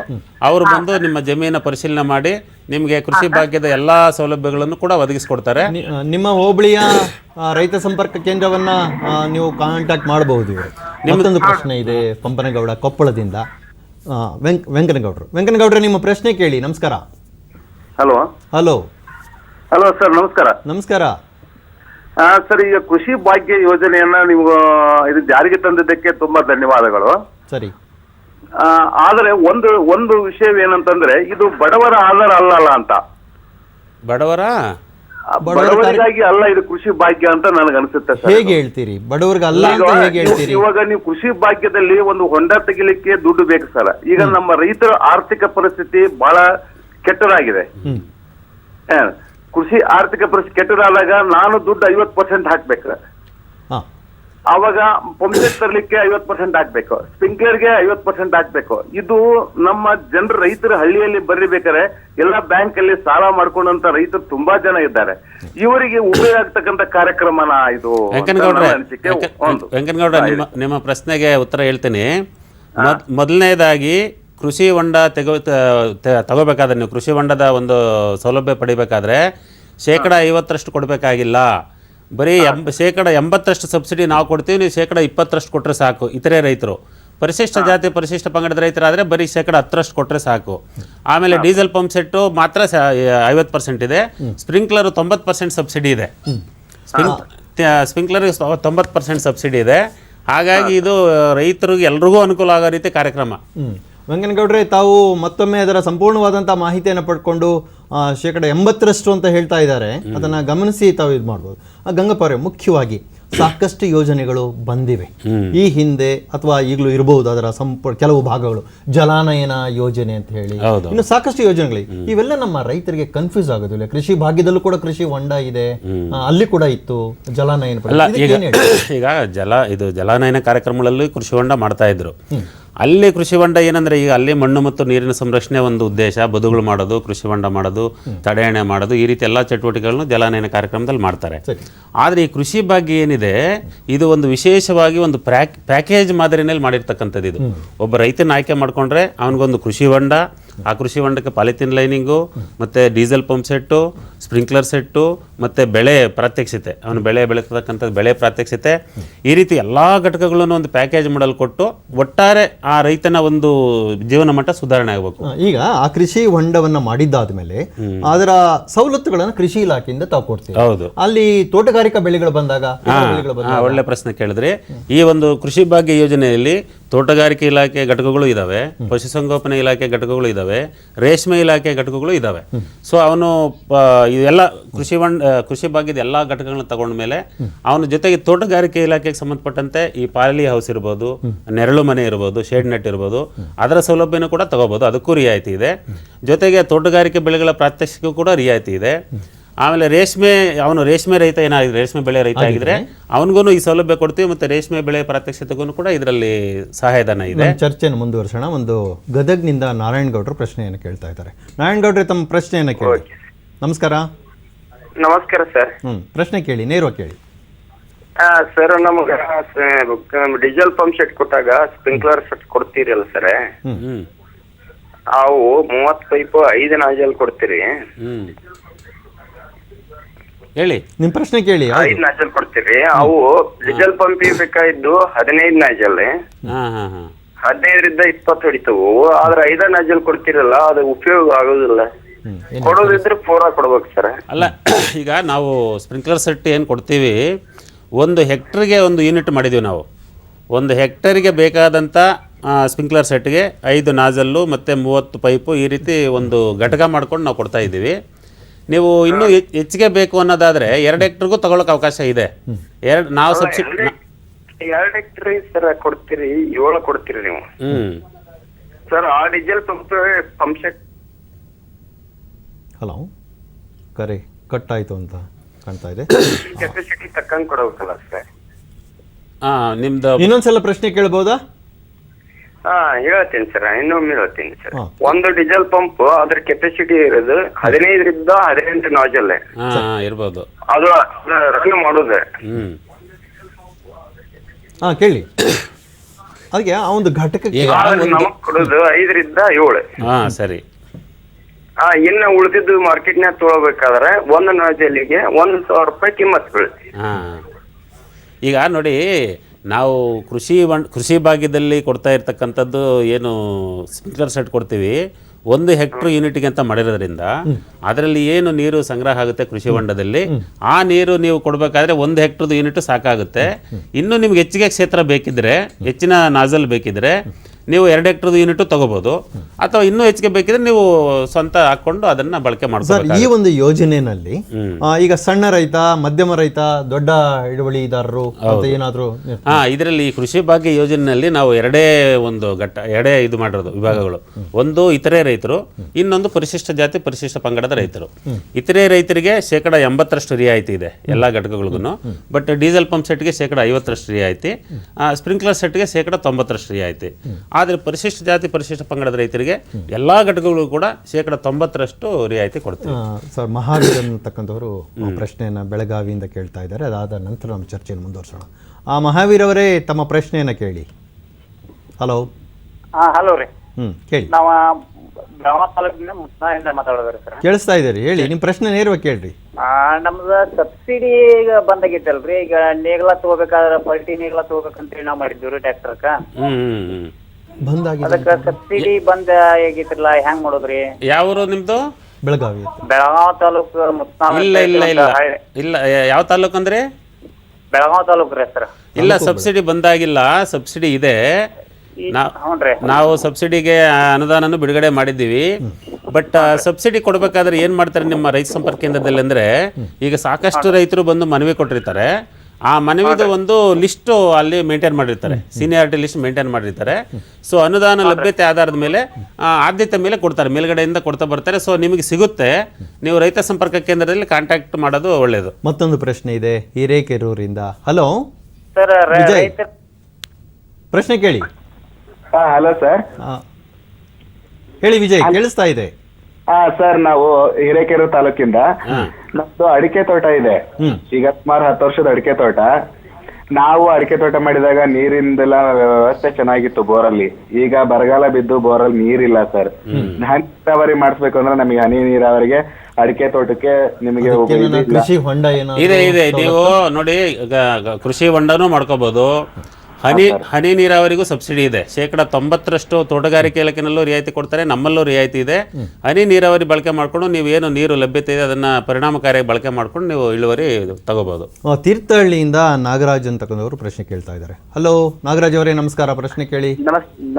ಅವರು ಬಂದು ನಿಮ್ಮ ಜಮೀನ ಪರಿಶೀಲನೆ ಮಾಡಿ ನಿಮಗೆ ಕೃಷಿ ಭಾಗ್ಯದ ಎಲ್ಲಾ ಸೌಲಭ್ಯಗಳನ್ನು ಕೂಡ ಒದಗಿಸಿಕೊಡ್ತಾರೆ. ನಿಮ್ಮ ಹೋಬಳಿಯ ರೈತ ಸಂಪರ್ಕ ಕೇಂದ್ರವನ್ನ ನೀವು ಕಾಂಟ್ಯಾಕ್ಟ್ ಮಾಡಬಹುದು ನಿಮ್ಮದೊಂದು ಪ್ರಶ್ನೆ ಇದೆ ಪಂಪನಗೌಡ ಕೊಪ್ಪಳದಿಂದ. ವೆಂಕ್ ವೆಂಕನಗೌಡರು. ವೆಂಕನಗೌಡ್ರೆ ನಿಮ್ಮ ಪ್ರಶ್ನೆ ಕೇಳಿ. ನಮಸ್ಕಾರ. ಹಲೋ ಹಲೋ ಹಲೋ ಸರ್ ನಮಸ್ಕಾರ. ನಮಸ್ಕಾರ. ಸರ್ ಈಗ ಕೃಷಿ ಭಾಗ್ಯ ಯೋಜನೆಯನ್ನ ನೀವು ಇದು ಜಾರಿಗೆ ತಂದಿದ್ದಕ್ಕೆ ತುಂಬಾ ಧನ್ಯವಾದಗಳು. ಸರಿ. ಆದರೆ ಒಂದು ಒಂದು ವಿಷಯವೇನಂತಂದ್ರೆ ಇದು ಬಡವರ ಆಧಾರ ಅಲ್ಲಲ್ಲ ಅಂತ. ಬಡವರ? ಬಡವರಿಗಾಗಿ ಅಲ್ಲ ಇದು ಕೃಷಿ ಭಾಗ್ಯ ಅಂತ ನನಗೆ ಅನ್ಸುತ್ತೆ ಸರ್. ಹೇಗೆ ಹೇಳ್ತೀರಿ? ಬಡವರಿಗೆ ಅಲ್ಲ ಅಂತ ಹೇಗೆ ಹೇಳ್ತೀರಿ? ಇವಾಗ ನೀವು ಕೃಷಿ ಭಾಗ್ಯದಲ್ಲಿ ಒಂದು ಹೊಂಡ ತೆಗಿಲಿಕ್ಕೆ ದುಡ್ಡು ಬೇಕು ಸರ್. ಈಗ ನಮ್ಮ ರೈತರ ಆರ್ಥಿಕ ಪರಿಸ್ಥಿತಿ ಬಹಳ ಕೆಟ್ಟದಾಗಿದೆ. ಕೃಷಿ ಆರ್ಥಿಕ ಪರಿಸ್ಥಿತಿ ಕೆಟ್ಟದಾದಾಗ ನಾನು ದುಡ್ಡು ಐವತ್ ಪರ್ಸೆಂಟ್ ಹಾಕ್ಬೇಕು. ಅವಾಗ ಪಂಪ್ಸೆಟ್ ತರಲಿಕ್ಕೆ ಐವತ್ ಪರ್ಸೆಂಟ್ ಹಾಕ್ಬೇಕು. ಸ್ಪ್ರಿಂಕ್ಲರ್ಗೆ ಐವತ್ ಪರ್ಸೆಂಟ್ ಹಾಕ್ಬೇಕು. ಇದು ನಮ್ಮ ಜನರು ರೈತರು ಹಳ್ಳಿಯಲ್ಲಿ ಬರೀಬೇಕಾದ್ರೆ ಎಲ್ಲ ಬ್ಯಾಂಕ್ ಅಲ್ಲಿ ಸಾಲ ಮಾಡ್ಕೊಂಡಂತ ರೈತರು ತುಂಬಾ ಜನ ಇದ್ದಾರೆ. ಇವರಿಗೆ ಉಪಯೋಗ ಆಗ್ತಕ್ಕಂತ ಕಾರ್ಯಕ್ರಮನ ಇದು ವೆಂಕನಗೌಡ ನಿಮ್ಮ ಪ್ರಶ್ನೆಗೆ ಉತ್ತರ ಹೇಳ್ತೇನೆ. ಮೊದ್- ಮೊದಲನೇದಾಗಿ ಕೃಷಿ ಹೊಂಡ ತೆಗೋ ತಗೋಬೇಕಾದ್ರೆ ನೀವು ಕೃಷಿ ಹೊಂಡದ ಒಂದು ಸೌಲಭ್ಯ ಪಡಿಬೇಕಾದ್ರೆ ಶೇಕಡ ಐವತ್ತರಷ್ಟು ಕೊಡಬೇಕಾಗಿಲ್ಲ. ಬರೀ ಎಂಬ ಶೇಕಡ ಎಂಬತ್ತರಷ್ಟು ಸಬ್ಸಿಡಿ ನಾವು ಕೊಡ್ತೀವಿ ನೀವು ಶೇಕಡ ಇಪ್ಪತ್ತರಷ್ಟು ಕೊಟ್ಟರೆ ಸಾಕು. ಇತರೆ ರೈತರು. ಪರಿಶಿಷ್ಟ ಜಾತಿ ಪರಿಶಿಷ್ಟ ಪಂಗಡದ ರೈತರಾದರೆ ಬರೀ ಶೇಕಡ ಹತ್ತರಷ್ಟು ಕೊಟ್ಟರೆ ಸಾಕು. ಆಮೇಲೆ ಡೀಸೆಲ್ ಪಂಪ್ ಸೆಟ್ಟು ಮಾತ್ರ ಐವತ್ತು ಪರ್ಸೆಂಟ್ ಇದೆ. ಸ್ಪ್ರಿಂಕ್ಲರ್ ತೊಂಬತ್ತು ಪರ್ಸೆಂಟ್ ಸಬ್ಸಿಡಿ ಇದೆ. ಸ್ಪ್ರಿಂಕ್ಲರ್ ತೊಂಬತ್ತು ಪರ್ಸೆಂಟ್ ಸಬ್ಸಿಡಿ ಇದೆ. ಹಾಗಾಗಿ ಇದು ರೈತರಿಗೆ ಎಲ್ರಿಗೂ ಅನುಕೂಲ ಆಗೋ ರೀತಿ ಕಾರ್ಯಕ್ರಮ. ವೆಂಕನಗೌಡ್ರೆ ತಾವು ಮತ್ತೊಮ್ಮೆ ಅದರ ಸಂಪೂರ್ಣವಾದಂಥ ಮಾಹಿತಿಯನ್ನು ಪಡ್ಕೊಂಡು ಶೇಕಡ ಎಂಬತ್ತರಷ್ಟು ಅಂತ ಹೇಳ್ತಾ ಇದ್ದಾರೆ. ಅದನ್ನ ಗಮನಿಸಿ ತಾವು ಇದು ಮಾಡ್ಬೋದು. ಆ, ಗಂಗಪ್ಪ ಮುಖ್ಯವಾಗಿ ಸಾಕಷ್ಟು ಯೋಜನೆಗಳು ಬಂದಿವೆ. ಈ ಹಿಂದೆ ಅಥವಾ ಈಗಲೂ ಇರಬಹುದು ಅದರ ಸಂಪ ಕೆಲವು ಭಾಗಗಳು. ಜಲಾನಯನ ಯೋಜನೆ ಅಂತ ಹೇಳಿ. ಇನ್ನು ಸಾಕಷ್ಟು ಯೋಜನೆಗಳಿವೆ. ಇವೆಲ್ಲ ನಮ್ಮ ರೈತರಿಗೆ ಕನ್ಫ್ಯೂಸ್ ಆಗೋದಿಲ್ಲ ಕೃಷಿ ಭಾಗ್ಯದಲ್ಲೂ ಕೂಡ ಕೃಷಿ ಹೊಂಡ ಇದೆ. ಅಲ್ಲಿ ಕೂಡ ಇತ್ತು. ಜಲಾನಯನ? ಈಗ ಜಲ ಇದು ಜಲಾನಯನ ಕಾರ್ಯಕ್ರಮಗಳಲ್ಲಿ ಕೃಷಿ ಹೊಂಡ ಮಾಡ್ತಾ ಇದ್ರು. ಅಲ್ಲಿ ಕೃಷಿ ಹೊಂಡ ಏನಂದ್ರೆ ಈಗ ಅಲ್ಲಿ ಮಣ್ಣು ಮತ್ತು ನೀರಿನ ಸಂರಕ್ಷಣೆ ಒಂದು ಉದ್ದೇಶ. ಬದುಗಳು ಮಾಡೋದು ಕೃಷಿ ಹೊಂಡ ಮಾಡೋದು ತಡೆಯಣೆ ಮಾಡೋದು ಈ ರೀತಿ ಎಲ್ಲ ಚಟುವಟಿಕೆಗಳನ್ನು ಜಲಾನಯನ ಕಾರ್ಯಕ್ರಮದಲ್ಲಿ ಮಾಡ್ತಾರೆ. ಆದರೆ ಈ ಕೃಷಿ ಭಾಗ್ಯ ಏನಿದೆ ಇದು ಒಂದು ವಿಶೇಷವಾಗಿ ಒಂದು ಪ್ಯಾಕ್ ಪ್ಯಾಕೇಜ್ ಮಾದರಿನಲ್ಲಿ ಮಾಡಿರ್ತಕ್ಕಂಥದ್ದು ಇದು. ಒಬ್ಬ ರೈತನ ಆಯ್ಕೆ ಮಾಡಿಕೊಂಡ್ರೆ ಅವನಿಗೊಂದು ಕೃಷಿ ಹೊಂಡ ಆ ಕೃಷಿ ಹೊಂಡಕ್ಕೆ ಪಾಲಿಥಿನ್ ಲೈನಿಂಗು ಮತ್ತೆ diesel pump set sprinkler set ಮತ್ತೆ ಬೆಳೆ ಪ್ರಾತ್ಯಕ್ಷತೆ. ಅವನು ಬೆಳೆ ಬೆಳೀತಕ್ಕಂಥದ್ದು ಬೆಳೆ ಪ್ರಾತ್ಯಕ್ಷತೆ. ಈ ರೀತಿ ಎಲ್ಲಾ ಘಟಕಗಳನ್ನು ಒಂದು ಪ್ಯಾಕೇಜ್ ಮಾಡಲ್ ಕೊಟ್ಟು ಒಟ್ಟಾರೆ ಆ ರೈತನ ಒಂದು ಜೀವನ ಮಟ್ಟ ಸುಧಾರಣೆ ಆಗಬೇಕು. ಈಗ ಆ ಕೃಷಿ ಹೊಂಡವನ್ನು ಮಾಡಿದ್ದಾದ ಮೇಲೆ ಅದರ ಸವಲತ್ತುಗಳನ್ನು ಕೃಷಿ ಇಲಾಖೆಯಿಂದ ತಾವು ಕೊಡ್ತೀವಿ ಹೌದು. ಅಲ್ಲಿ ತೋಟಗಾರಿಕಾ ಬೆಳೆಗಳು ಬಂದಾಗ ಒಳ್ಳೆ ಪ್ರಶ್ನೆ ಕೇಳಿದ್ರಿ. ಈ ಒಂದು ಕೃಷಿ ಭಾಗ್ಯ ಯೋಜನೆಯಲ್ಲಿ ತೋಟಗಾರಿಕೆ ಇಲಾಖೆ ಘಟಕಗಳು ಇದ್ದಾವೆ ಪಶುಸಂಗೋಪನೆ ಇಲಾಖೆ ಘಟಕಗಳು ಇದಾವೆ, ರೇಷ್ಮೆ ಇಲಾಖೆ ಘಟಕಗಳು ಇದಾವೆ. ಸೊ ಅವನು ಎಲ್ಲ ಇದೆಲ್ಲ ಕೃಷಿ ಕೃಷಿ ಭಾಗ್ಯದ ಎಲ್ಲ ಘಟಕಗಳನ್ನ ತಗೊಂಡ ಮೇಲೆ ಅವನ ಜೊತೆಗೆ ತೋಟಗಾರಿಕೆ ಇಲಾಖೆಗೆ ಸಂಬಂಧಪಟ್ಟಂತೆ ಈ ಪಾಲಿ ಹೌಸ್ ಇರ್ಬೋದು, ನೆರಳು ಮನೆ ಇರ್ಬೋದು, ಶೇಡ್ ನೆಟ್ ಇರ್ಬೋದು, ಅದರ ಸೌಲಭ್ಯನೂ ಕೂಡ ತಗೋಬಹುದು ಅದಕ್ಕೂ ರಿಯಾಯಿತಿ ಇದೆ. ಜೊತೆಗೆ ತೋಟಗಾರಿಕೆ ಬೆಳೆಗಳ ಪ್ರಾತ್ಯಕ್ಷಿಕೂ ಕೂಡ ರಿಯಾಯಿತಿ ಇದೆ. ಆಮೇಲೆ ರೇಷ್ಮೆ ಅವನು ರೇಷ್ಮೆ ರೈತ ಏನಾಗಿದೆ ರೇಷ್ಮೆ ಬೆಳೆ ರೈತ ಆಗಿದ್ರೆ ಅವನಿಗೂ ಈ ಸೌಲಭ್ಯ ಕೊಡ್ತೀವಿ ಮತ್ತೆ ರೇಷ್ಮೆ ಬೆಳೆ ಪ್ರಾತ್ಯಕ್ಷತೆಗೂ ಕೂಡ ಇದರಲ್ಲಿ ಸಹಾಯಧನ ಇದೆ. ಚರ್ಚೆಯನ್ನು ಮುಂದುವರ್ಸೋಣ. ಒಂದು ಗದಗ್ನಿಂದ ನಾರಾಯಣ ಗೌಡ್ರು ಪ್ರಶ್ನೆಯನ್ನು ಕೇಳ್ತಾ ಇದ್ದಾರೆ. ನಾರಾಯಣ ಗೌಡ್ರೆ ತಮ್ಮ ಪ್ರಶ್ನೆಯನ್ನು ಕೇಳಿ. ನಮಸ್ಕಾರ. ನಮಸ್ಕಾರ ಸರ್. ಹ್ಮ್ ಪ್ರಶ್ನೆ ಕೇಳಿ ನೇರವಾಗಿ ಕೇಳಿ. ಸರ್ ನಮಗ ಡೀಸೆಲ್ ಪಂಪ್ ಸೆಟ್ ಕೊಟ್ಟಾಗ ಸ್ಪ್ರಿಂಕ್ಲರ್ ಸೆಟ್ ಕೊಡ್ತೀರಲ್ಲ ಸರ್? ಹ್ಮ್. ಅವು ಮೂವತ್ ಪೈಪ್ ಐದು ನಾಜಲ್ ಕೊಡ್ತೀರಿ. ಹ್ಮ್. ಹೇಳಿ. ನಿಮ್ಮ ಪ್ರಶ್ನೆ ಕೇಳಿ ಐದು ಐದ್ ನಾಜಲ್ ಕೊಡ್ತೀರಿ ಅವು ಡೀಸೆಲ್ ಪಂಪ್ ಬೇಕಾಗಿದ್ದು ಹದಿನೈದು ನಾಜಲ್. ಹಾ ಹಾ ಹಾ. ಹದಿನೈದರಿಂದ ಇಪ್ಪತ್ತು ಹೊಡಿತವು. ಆದ್ರೆ ಐದ ನಾಜಲ್ ಕೊಡ್ತಿರಲ್ಲ ಅದು ಉಪಯೋಗ ಆಗೋದಿಲ್ಲ. ಹ್ಮ್ ಏನ್ ಕೊಡೋದಿದ್ರೆ ಫೋರ್ ಕೊಡ್ಬೇಕು ಸರ್. ಅಲ್ಲ <clears throat> ಈಗ ನಾವು ಸ್ಪ್ರಿಂಕ್ಲರ್ ಸೆಟ್ ಏನು ಕೊಡ್ತೀವಿ ಒಂದು ಹೆಕ್ಟರ್ಗೆ ಒಂದು ಯೂನಿಟ್ ಮಾಡಿದ್ದೀವಿ ನಾವು. ಒಂದು ಹೆಕ್ಟರ್ಗೆ ಬೇಕಾದಂಥ ಸ್ಪ್ರಿಂಕ್ಲರ್ ಸೆಟ್ಗೆ ಐದು ನಾಜಲ್ಲು ಮತ್ತು ಮೂವತ್ತು ಪೈಪು ಈ ರೀತಿ ಒಂದು ಘಟಕ ಮಾಡ್ಕೊಂಡು ನಾವು ಕೊಡ್ತಾ ಇದ್ದೀವಿ. ನೀವು ಇನ್ನೂ ಹೆಚ್ಚಿಗೆ ಬೇಕು ಅನ್ನೋದಾದ್ರೆ ಎರಡು ಹೆಕ್ಟರ್ಗೂ ತಗೊಳಕ್ ಅವಕಾಶ ಇದೆ. ಎರಡು ನಾವು ಸಬ್ಸಿಡಿ ಎರಡ್ ಹೆಕ್ಟರ್ ಸರ್ ಕೊಡ್ತೀರಿ ಏಳು ಕೊಡ್ತೀರಿ ನೀವು. ಹ್ಮ್. ಸರ್ ಆ diesel pump pump set hello ಕರೆ ಕಟ್ ಆಯ್ತು ಅಂತ ಕಾಣ್ತಾ ಇದೆ. ಕೆಪಾಸಿಟಿ ತಕ್ಕಂಗೆ ಕೊಡಬೇಕಲ್ಲ ಸರ್. ಹಾಂ ನಿಮ್ದು ಇನ್ನೊಂದ್ಸಲ ಪ್ರಶ್ನೆ ಕೇಳ್ಬೋದಾ? ಹಾ ಹೇಳ್ತೀನಿ ಸರ್ ಇನ್ನೊಮ್ಮೆ ಹೇಳ್ತೀನಿ ಸರ್ ಹಾ. ಒಂದು ಡೀಸೆಲ್ ಪಂಪ್ ಅದ್ರ ಕೆಪಾಸಿಟಿ ಇರೋದು ಹದಿನೈದರಿಂದ ಹದಿನೆಂಟು ನಾಜಲ್ ಹಾಂ ಇರ್ಬೋದು. ಅದು ರನ್ ಮಾಡೋದು. ಹ್ಞೂ ಹಾ ಕೇಳಿ. ಅದಕ್ಕೆ ಆ ಒಂದು ಘಟಕಕ್ಕೆ ಈಗ ಆದ್ರೆ ನಮಗ್ ಕೊಡೋದು ಐದರಿಂದ ಏಳು. ಹಾಂ ಸರಿ. ಆ ಇನ್ನ ಉಳಿದಿದ್ದು ಮಾರ್ಕೆಟ್ನ್ಯಾಗ ತೊಗೊಳ್ಬೇಕಾದ್ರೆ ಒಂದು ನಾಜಲಿಗೆ ಒಂದ್ ಸಾವಿರ ರೂಪಾಯಿ ಕಿಮ್ಮತ್ ಬೀಳುತ್ತೆ. ಹಾಂ. ಈಗ ನೋಡಿ ನಾವು ಕೃಷಿ ಕೃಷಿ ಭಾಗ್ಯದಲ್ಲಿ ಕೊಡ್ತಾ ಇರ್ತಕ್ಕಂಥದ್ದು ಏನು ಸ್ಪ್ರಿಂಕ್ಲರ್ ಸೆಟ್ ಕೊಡ್ತೀವಿ. ಒಂದು ಹೆಕ್ಟರ್ ಯೂನಿಟ್ಗೆ ಅಂತ ಮಾಡಿರೋದ್ರಿಂದ ಅದರಲ್ಲಿ ಏನು ನೀರು ಸಂಗ್ರಹ ಆಗುತ್ತೆ ಕೃಷಿ ಹೊಂಡದಲ್ಲಿ ಆ ನೀರು ನೀವು ಕೊಡಬೇಕಾದ್ರೆ ಒಂದು ಹೆಕ್ಟರ್ದು ಯೂನಿಟ್ ಸಾಕಾಗುತ್ತೆ. ಇನ್ನು ನಿಮ್ಗೆ ಹೆಚ್ಚಿಗೆ ಕ್ಷೇತ್ರ ಬೇಕಿದ್ರೆ, ಹೆಚ್ಚಿನ ನಾಜಲ್ ಬೇಕಿದ್ರೆ ನೀವು ಎರಡು ಹೆಕ್ಟರ್ದು ಯೂನಿಟ್ ತಗೋಬಹುದು ಅಥವಾ ಇನ್ನೂ ಹೆಚ್ಚಿಗೆ ಬೇಕಿದ್ರೆ ನೀವು ಸ್ವಂತ ಹಾಕೊಂಡು ಅದನ್ನ ಬಳಕೆ ಮಾಡ್ತಾರೆ ಮಾಡ್ಬೋದು ಈ ಒಂದು ಯೋಜನೆಯಲ್ಲಿ ಈಗ ಸಣ್ಣ ರೈತ ಮಧ್ಯಮ ರೈತ ದೊಡ್ಡ ಹಿಡುವಳಿದಾರರು ಏನಾದರೂ ಹಾ ಇದರಲ್ಲಿ ಈ ಕೃಷಿ ಭಾಗ್ಯ ಯೋಜನೆಯಲ್ಲಿ ನಾವು ಎರಡೇ ಒಂದು ಘಟ್ಟ ಎರಡೇ ಇದು ಮಾಡಿರೋದು ವಿಭಾಗಗಳು. ಒಂದು ಇತರೆ ರೈತರು ಇನ್ನೊಂದು ಪರಿಶಿಷ್ಟ ಜಾತಿ ಪರಿಶಿಷ್ಟ ಪಂಗಡದ ರೈತರು. ಇತರೆ ರೈತರಿಗೆ ಶೇಕಡ ಎಂಬತ್ತರಷ್ಟು ರಿಯಾಯಿತಿ ಇದೆ ಎಲ್ಲ ಘಟಕಗಳಿಗೂ ಬಟ್ ಡೀಸೆಲ್ ಪಂಪ್ ಸೆಟ್ಗೆ ಶೇಕಡ ಐವತ್ತರಷ್ಟು ರಿಯಾಯಿತಿ ಸ್ಪ್ರಿಂಕ್ಲರ್ ಸೆಟ್ಗೆ ಶೇಕಡ ತೊಂಬತ್ತರಷ್ಟು ರಿಯಾಯಿತಿ. ಆದರೆ ಪರಿಶಿಷ್ಟ ಜಾತಿ ಪರಿಶಿಷ್ಟ ಪಂಗಡದ ರೈತರಿಗೆ ಎಲ್ಲ ಘಟಕಗಳು ಕೂಡ ಶೇಕಡ ತೊಂಬತ್ತರಷ್ಟು ರಿಯಾಯಿತಿ ಕೊಡ್ತೀವಿ. ಸರ್ ಮಹಾವೀರ್ ಅನ್ನತಕ್ಕಂಥವರು ಪ್ರಶ್ನೆಯನ್ನು ಬೆಳಗಾವಿಯಿಂದ ಕೇಳ್ತಾ ಇದ್ದಾರೆ. ಅದಾದ ನಂತರ ನಮ್ಮ ಚರ್ಚೆಯನ್ನು ಮುಂದುವರಿಸೋಣ. ಆ ಮಹಾವೀರ್ ಅವರೇ ತಮ್ಮ ಪ್ರಶ್ನೆಯನ್ನ ಕೇಳಿ. ಹಲೋ. ಹಲೋ ರೀ. ಹ್ಮ್ ಕೇಳಿ. ನಾವ ಕೇಳಿಸ್ತಾ ಇದ್ದೀರಿ. ಹೇಳಿ ನಿಮ್ಮ ಪ್ರಶ್ನೆ ನೇರವಾಗಿ ಕೇಳ್ರಿ. ಆ ನಮ್ದು ಸಬ್ಸಿಡಿ ಈಗ ಬಂದಾಗಿತ್ತಲ್ರಿ. ಈಗ ನೇಗ್ಲ ತಗೋಬೇಕಾದ್ರೆ ಪಲ್ಟಿ ನೇಗ್ಲ ತಗೋಬೇಕಂತೇಳಿ ನಾವ್ ಮಾಡಿದ್ವಿ ರೀ ಟ್ರ್ಯಾಕ್ಟರ್ಕ. ಹ್ಮ್ ಹ್ಮ್ ಹ್ಮ್. ಬಂದಾಗಿದೆ ಅದಕ್ಕ ಸಬ್ಸಿಡಿ ಬಂದ ಹೇಗಿತ್ರಲ್ಲ ಹೆಂಗ್ ಮಾಡೋದ್ರಿ ಯಾವ ಊರು ನಿಮ್ದು? ಬೆಳಗಾವಿ ಅಂತ. ಬೆಳಗಾವ ತಾಲೂಕು ಮುತ್ನಾಳ ಇಲ್ಲ ಇಲ್ಲ ಇಲ್ಲ. ಇಲ್ಲ ಯಾವ ತಾಲೂಕು ಅಂದ್ರೆ? ಬೆಳಗಾವ ತಾಲೂಕು ರೀ ಸರ್. ಇಲ್ಲ ಸಬ್ಸಿಡಿ ಬಂದಾಗಿಲ್ಲ ಸಬ್ಸಿಡಿ ಇದೆ. ನಾ- ಹ್ಞೂನ್ರಿ. ನಾವು ಸಬ್ಸಿಡಿಗೆ ಅನುದಾನನು ಬಿಡುಗಡೆ ಮಾಡಿದ್ದೀವಿ. ಬಟ್ ಸಬ್ಸಿಡಿ ಕೊಡಬೇಕಾದ್ರೆ ಏನು ಮಾಡ್ತಾರೆ ನಿಮ್ಮ ರೈತ ಸಂಪರ್ಕ ಕೇಂದ್ರದಲ್ಲಿ ಅಂದ್ರೆ ಈಗ ಸಾಕಷ್ಟು ರೈತರು ಬಂದು ಮನವಿ ಕೊಟ್ಟಿರ್ತಾರೆ. ಆ ಮನವಿದ ಒಂದು ಲಿಸ್ಟು ಅಲ್ಲಿ ಮೇಂಟೈನ್ ಮಾಡಿರ್ತಾರೆ. ಸೀನಿಯಾರಿಟಿ ಲಿಸ್ಟ್ ಮೇಂಟೈನ್ ಮಾಡಿರ್ತಾರೆ. ಸೊ ಅನುದಾನ ಲಭ್ಯತೆ ಆಧಾರದ ಮೇಲೆ ಆ, ಆದ್ಯತೆ ಮೇಲೆ ಕೊಡ್ತಾರೆ. ಮೇಲ್ಗಡೆಯಿಂದ ಕೊಡ್ತಾ ಬರ್ತಾರೆ. ಸೊ ನಿಮಗೆ ಸಿಗುತ್ತೆ. ನೀವು ರೈತ ಸಂಪರ್ಕ ಕೇಂದ್ರದಲ್ಲಿ ಕಾಂಟ್ಯಾಕ್ಟ್ ಮಾಡೋದು ಒಳ್ಳೆಯದು ಮತ್ತೊಂದು ಪ್ರಶ್ನೆ ಇದೆ. ಹಿರೇಕೆರೂರಿಂದ. ಹಲೋ? ವಿಜಯ್. ಪ್ರಶ್ನೆ ಕೇಳಿ. Hello sir. ಆ, ಹೇಳಿ ವಿಜಯ್ ಕೇಳಿಸ್ತಾ ಇದೆ. ಹಾ ಸರ್ ನಾವು ಹಿರೇಕೆರೆ ತಾಲೂಕಿಂದ ನಮ್ದು ಅಡಿಕೆ ತೋಟ ಇದೆ. ಈಗ ಸುಮಾರು ಹತ್ತು ವರ್ಷದ ಅಡಿಕೆ ತೋಟ. ನಾವು ಅಡಿಕೆ ತೋಟ ಮಾಡಿದಾಗ ನೀರಿಂದೆಲ್ಲ ವ್ಯವಸ್ಥೆ ಚೆನ್ನಾಗಿತ್ತು ಬೋರಲ್ಲಿ. ಈಗ ಬರಗಾಲ ಬಿದ್ದು ಬೋರಲ್ಲಿ ನೀರಿಲ್ಲ ಸರ್. ಹನಿ ನೀರಾವರಿ ಮಾಡಿಸ್ಬೇಕು ಅಂದ್ರೆ ನಮಗೆ ಹನಿ ನೀರಾವರಿಗೆ ಅಡಿಕೆ ತೋಟಕ್ಕೆ ನಿಮಗೆ. ಕೃಷಿ ಹೊಂಡ ಇದೆ ಇದೆ. ನೀವು ನೋಡಿ ಈಗ ಕೃಷಿ ಹೊಂಡನೂ ಮಾಡ್ಕೋಬಹುದು ಹನಿ ಹನಿ ನೀರಾವರಿಗೂ ಸಬ್ಸಿಡಿ ಇದೆ. ಶೇಕಡ ತೊಂಬತ್ತರಷ್ಟು ತೋಟಗಾರಿಕೆ ಇಲಾಖೆನಲ್ಲೂ ರಿಯಾಯಿತಿ ಕೊಡ್ತಾರೆ ನಮ್ಮಲ್ಲೂ ರಿಯಾಯಿತಿ ಇದೆ. ಹನಿ ನೀರಾವರಿ ಬಳಕೆ ಮಾಡ್ಕೊಂಡು ನೀವು ಏನು ನೀರು ಲಭ್ಯತೆ ಇದೆ ಅದನ್ನ ಪರಿಣಾಮಕಾರಿಯಾಗಿ ಬಳಕೆ ಮಾಡ್ಕೊಂಡು ನೀವು ಇಳುವರಿ ತಗೋಬಹುದು ತೀರ್ಥಹಳ್ಳಿಯಿಂದ ನಾಗರಾಜ್ ಅಂತಕ್ಕಂಥವ್ರು ಪ್ರಶ್ನೆ ಕೇಳ್ತಾ ಇದ್ದಾರೆ. ಹಲೋ ನಾಗರಾಜ್ ಅವರೇ ನಮಸ್ಕಾರ ಪ್ರಶ್ನೆ ಕೇಳಿ.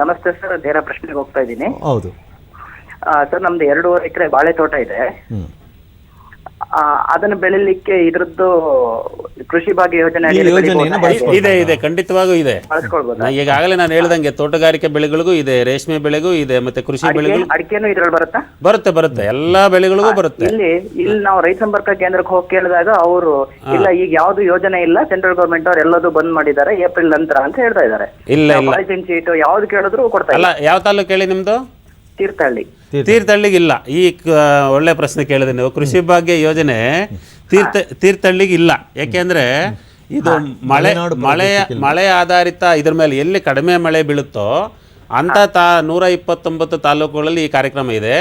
ನಮಸ್ತೆ ಸರ್ ಬೇರೆ ಪ್ರಶ್ನೆಗೆ ಹೋಗ್ತಾ ಇದ್ದೀನಿ. ಹೌದು. ಸರ್ ನಮ್ದು ಎರಡೂವರೆ ಎಕರೆ ಬಾಳೆ ತೋಟ ಇದೆ ಆ, ಅದನ್ನ ಬೆಳಿಲಿಕ್ಕೆ ಇದ್ರದ್ದು ಕೃಷಿ ಭಾಗ್ಯ ಯೋಜನೆ ಈ ಯೋಜನೆಯನ್ನ ಬಳಸ್ಕೊಳ್ಬೋದು. ಇದೆ ಇದೆ ಖಂಡಿತವಾಗೂ ಇದೆ. ಬಳಸ್ಕೊಳ್ಬಹುದು ನಾ ಈಗಾಗಲೇ ನಾನು ಹೇಳ್ದಂಗೆ ತೋಟಗಾರಿಕೆ ಬೆಳೆಗಳಿಗೂ ಇದೆ ರೇಷ್ಮೆ ಬೆಳೆಗೂ ಇದೆ ಮತ್ತೆ ಕೃಷಿ ಬೆಳೆಗಳು ಅಡಿಕೆನೂ ಇದ್ರಲ್ಲಿ ಬರುತ್ತಾ? ಬರುತ್ತೆ ಬರುತ್ತೆ. ಎಲ್ಲಾ ಬೆಳೆಗಳಿಗೂ ಬರುತ್ತೆ. ಇಲ್ಲಿ ಇಲ್ಲಿ ನಾವು ರೈತ ಸಂಪರ್ಕ ಕೇಂದ್ರಕ್ಕೆ ಹೋಗಿ ಕೇಳಿದಾಗ ಅವರು ಇಲ್ಲ ಈಗ ಯಾವ್ದು ಯೋಜನೆ ಇಲ್ಲ ಸೆಂಟ್ರಲ್ ಗೌರ್ಮೆಂಟ್ ಅವ್ರು ಎಲ್ಲದೂ ಬಂದ್ ಮಾಡಿದ್ದಾರೆ ಏಪ್ರಿಲ್ ನಂತರ ಅಂತ ಹೇಳ್ತಾ ಇದ್ದಾರೆ. ಇಲ್ಲ ಶೀಟ್ ಯಾವ್ದು ಕೇಳಿದ್ರು ಕೊಡ್ತಾ ಅಲ್ಲ ಯಾವ ತಾಲೂಕು ಹೇಳಿ ನಿಮ್ದು? ತೀರ್ಥಹಳ್ಳಿ. ತೀರ್ಥಹಳ್ಳಿಗೆ ಇಲ್ಲ ಈ ಒಳ್ಳೆ ಪ್ರಶ್ನೆ ಕೇಳಿದೆ ನೀವು. ಕೃಷಿ ಭಾಗ್ಯ ಯೋಜನೆ ತೀರ್ಥ ತೀರ್ಥಹಳ್ಳಿಗೆ ಇಲ್ಲ ಯಾಕೆಂದ್ರೆ ಇದು ಮಳೆ ಮಳೆ ಮಳೆ ಆಧಾರಿತ ಇದ್ರ ಮೇಲೆ ಎಲ್ಲಿ ಕಡಿಮೆ ಮಳೆ ಬೀಳುತ್ತೋ ಅಂತ ತಾ ನೂರ ಇಪ್ಪತ್ತೊಂಬತ್ತು ತಾಲೂಕುಗಳಲ್ಲಿ ಈ ಕಾರ್ಯಕ್ರಮ ಇದೆ.